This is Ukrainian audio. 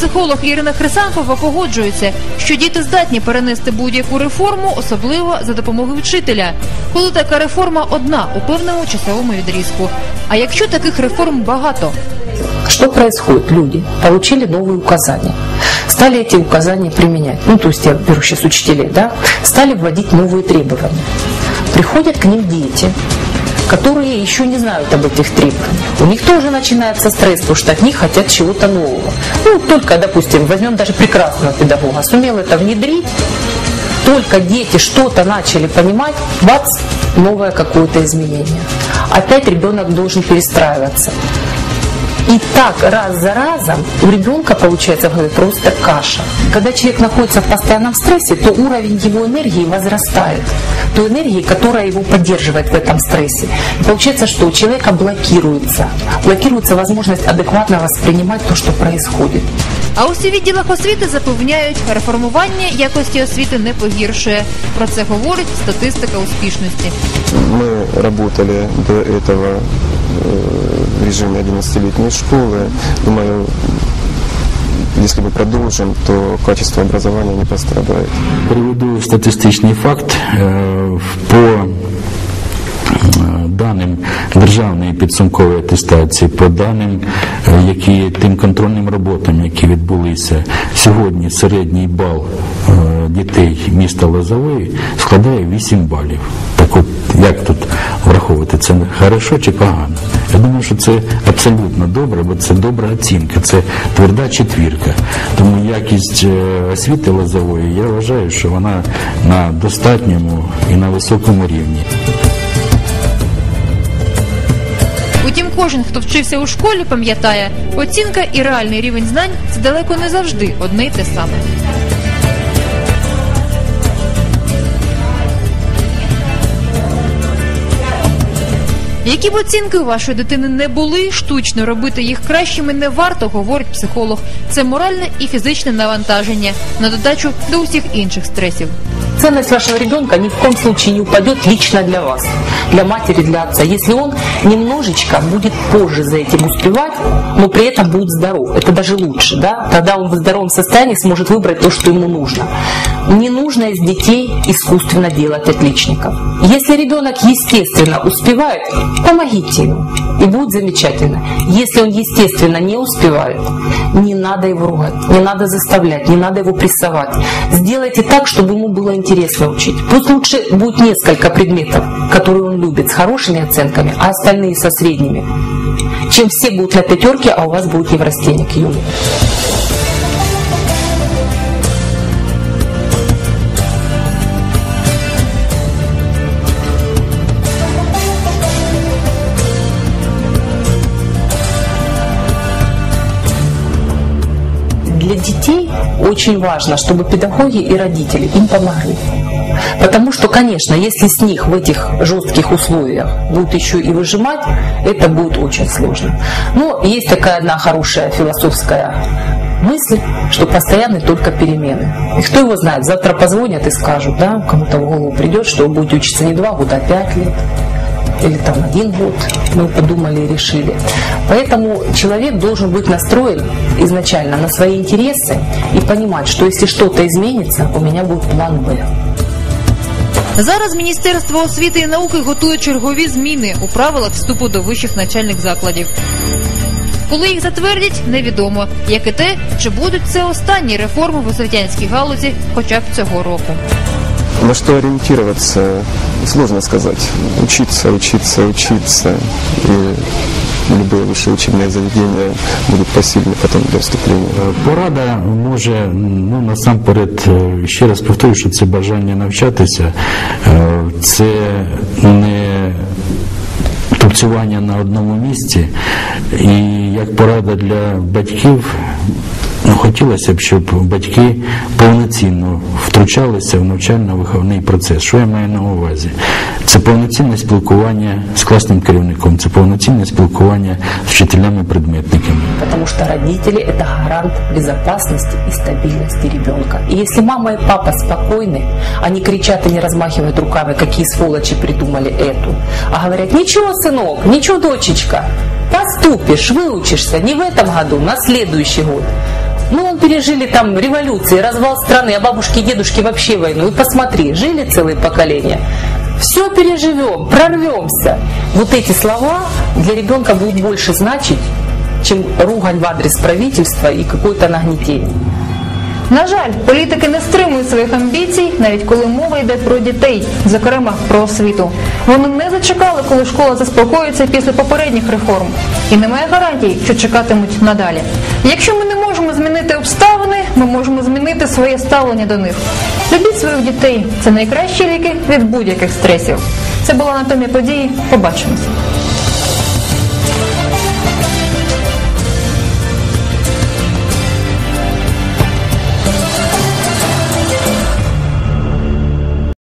психолог Ірина Хрисанкова погоджується, що діти здатні перенести будь-яку реформу, особливо за допомогою вчителя, коли така реформа одна у певному часовому відрізку. А якщо таких реформ багато, Что происходит? Люди получили новые указания. Стали эти указания применять. Ну, то есть я беру сейчас учителей, да? Стали вводить новые требования. Приходят к ним дети, которые еще не знают об этих требованиях. У них тоже начинается стресс, потому что от них хотят чего-то нового. Ну, только, допустим, возьмем даже прекрасного педагога, сумел это внедрить, только дети что-то начали понимать, бац, новое какое-то изменение. Опять ребенок должен перестраиваться. И так раз за разом у ребенка получается в голове просто каша. Когда человек находится в постоянном стрессе, то уровень его энергии возрастает. Той энергии, которая его поддерживает в этом стрессе. И получается, что у человека блокируется. Блокируется возможность адекватно воспринимать то, что происходит. А ось у відділах освіти запевняють, реформування якості освіти не погіршує. Про це говорить статистика успішності. Мы работали до этого э, в режиме 11-летней школы. Думаю, если мы продолжим, то качество образования не пострадает. Приведу статистичний факт. Е, По е, даним державної підсумкової атестації, по даним, е, які тим контрольним роботам, які відбулися сьогодні, середній бал е, дітей міста Лозової складає 8 балів. От, як тут враховувати, це хорошо чи погано? Я думаю, що це абсолютно добре, бо це добра оцінка, це тверда четвірка. Тому якість е, освіти Лозової, я вважаю, що вона на достатньому і на високому рівні. Утім, кожен, хто вчився у школі, пам'ятає, оцінка і реальний рівень знань це далеко не завжди одне й те саме. Які б оцінки у вашої дитини не були, штучно робити їх кращими не варто, говорить психолог. Це моральне і фізичне навантаження на додачу до усіх інших стресів. Ценность вашего ребенка ни в коем случае не упадет лично для вас, для матери, для отца, если он немножечко будет позже за этим успевать, но при этом будет здоров. Это даже лучше, да? Тогда он в здоровом состоянии сможет выбрать то, что ему нужно. Не нужно из детей искусственно делать отличников. Если ребенок естественно успевает, помогите ему, и будет замечательно. Если он естественно не успевает, не надо его ругать, не надо заставлять, не надо его прессовать. Сделайте так, чтобы ему было интересно учить. Пусть лучше будет несколько предметов, которые он любит, с хорошими оценками, а остальные со средними. Чем все будут на пятерке, а у вас будет неврастенник юный. Детей очень важно, чтобы педагоги и родители им помогли. Потому что, конечно, если с них в этих жестких условиях будут еще и выжимать, это будет очень сложно. Но есть такая одна хорошая философская мысль, что постоянны только перемены. И кто его знает, завтра позвонят и скажут, да, кому-то в голову придет, что вы будете учиться не два года, а пять лет или там один год, мы подумали и решили. Поэтому человек должен быть настроен изначально на свои интересы и понимать, что если что-то изменится, у меня будет план «Б». Зараз Міністерство освіти і науки готує чергові зміни у правилах вступу до вищих навчальних закладів. Коли їх затвердять, невідомо, як і те, чи будуть це останні реформи в освітянській галузі, хоча б цього року. На что ориентироваться, сложно сказать. Учиться, учиться, учиться. И любые высшие учебные заведения будут посильны потом для вступления. Порада може, ну насамперед, е, ще раз повторюю, що це бажання навчатися, е, це не тупцювання на одному місці. І як порада для батьків, ну, хотілося б, щоб батьки повноцінно втручалися в навчально-виховний процес. Що я маю на увазі? Це повноцінне спілкування з класним керівником, це повноцінне спілкування з вчителями-предметниками. Потому что родители – это гарант безопасности и стабильности ребенка. И если мама и папа спокойны, они кричат и не размахивают руками, какие сволочи придумали эту, а говорят, ничего, сынок, ничего, дочечка, поступишь, выучишься не в этом году, на следующий год. Ну, он пережили там революции, развал страны, а бабушки и дедушки вообще войну. И посмотри, жили целые поколения. Все переживем, прорвемся. Вот эти слова для ребенка будут больше значить, чем ругань в адрес правительства и какое-то нагнетение. На жаль, політики не стримують своїх амбіцій, навіть коли мова йде про дітей, зокрема про освіту. Вони не зачекали, коли школа заспокоїться після попередніх реформ, і немає гарантій, що чекатимуть надалі. Якщо ми не можемо змінити обставини, ми можемо змінити своє ставлення до них. Любіть своїх дітей це найкращі ліки від будь-яких стресів. Це була анатомія події. Побачимось.